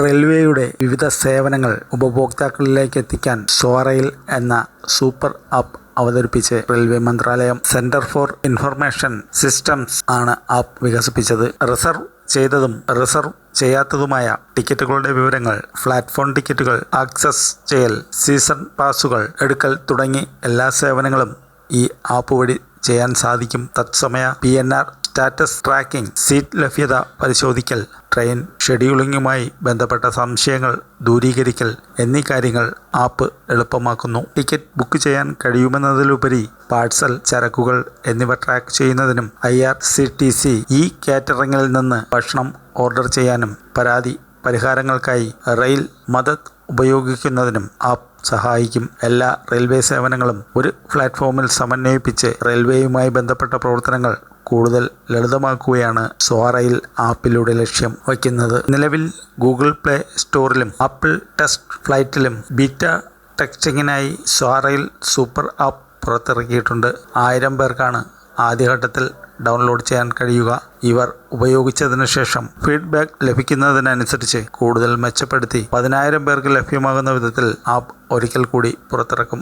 റെയിൽവേയുടെ വിവിധ സേവനങ്ങൾ ഉപഭോക്താക്കളിലേക്ക് എത്തിക്കാൻ സോറയിൽ എന്ന സൂപ്പർ ആപ്പ് അവതരിപ്പിച്ച് റെയിൽവേ മന്ത്രാലയം സെന്റർ ഫോർ ഇൻഫർമേഷൻ സിസ്റ്റംസ് ആണ് ആപ്പ് വികസിപ്പിച്ചത്. റിസർവ് ചെയ്തതും റിസർവ് ചെയ്യാത്തതുമായ ടിക്കറ്റുകളുടെ വിവരങ്ങൾ പ്ലാറ്റ്ഫോം ടിക്കറ്റുകൾ ആക്സസ് ചെയ്യൽ സീസൺ പാസുകൾ എടുക്കൽ തുടങ്ങി എല്ലാ സേവനങ്ങളും ഈ ആപ്പ് വഴി ചെയ്യാൻ സാധിക്കും. തത്സമയ പി സ്റ്റാറ്റസ് ട്രാക്കിംഗ് സീറ്റ് ലഭ്യത പരിശോധിക്കൽ ട്രെയിൻ ഷെഡ്യൂളിങ്ങുമായി ബന്ധപ്പെട്ട സംശയങ്ങൾ ദൂരീകരിക്കൽ എന്നീ കാര്യങ്ങൾ ആപ്പ് എളുപ്പമാക്കുന്നു. ടിക്കറ്റ് ബുക്ക് ചെയ്യാൻ കഴിയുമെന്നതിലുപരി പാഴ്സൽ ചരക്കുകൾ എന്നിവ ട്രാക്ക് ചെയ്യുന്നതിനും I R C T C ഈ കാറ്ററിംഗിൽ നിന്ന് ഭക്ഷണം ഓർഡർ ചെയ്യാനും പരാതി പരിഹാരങ്ങൾക്കായി റെയിൽ മദത് ഉപയോഗിക്കുന്നതിനും ആപ്പ് സഹായിക്കും. എല്ലാ റെയിൽവേ സേവനങ്ങളും ഒരു പ്ലാറ്റ്ഫോമിൽ സമന്വയിപ്പിച്ച് റെയിൽവേയുമായി ബന്ധപ്പെട്ട പ്രവർത്തനങ്ങൾ കൂടുതൽ ലളിതമാക്കുകയാണ് സോറയിൽ ആപ്പിലൂടെ ലക്ഷ്യം വയ്ക്കുന്നത്. നിലവിൽ ഗൂഗിൾ പ്ലേ സ്റ്റോറിലും ആപ്പിൾ ടെസ്റ്റ് ഫ്ലൈറ്റിലും ബീറ്റ ടെക്സ്റ്റിങ്ങിനായി സോറയിൽ സൂപ്പർ ആപ്പ് പുറത്തിറക്കിയിട്ടുണ്ട്. ആയിരം പേർക്കാണ് ആദ്യഘട്ടത്തിൽ ഡൗൺലോഡ് ചെയ്യാൻ കഴിയുക. ഇവർ ഉപയോഗിച്ചതിന് ശേഷം ഫീഡ്ബാക്ക് ലഭിക്കുന്നതിനനുസരിച്ച് കൂടുതൽ മെച്ചപ്പെടുത്തി പതിനായിരം പേർക്ക് ലഭ്യമാകുന്ന വിധത്തിൽ ആപ്പ് ഒരിക്കൽ കൂടി പുറത്തിറക്കും.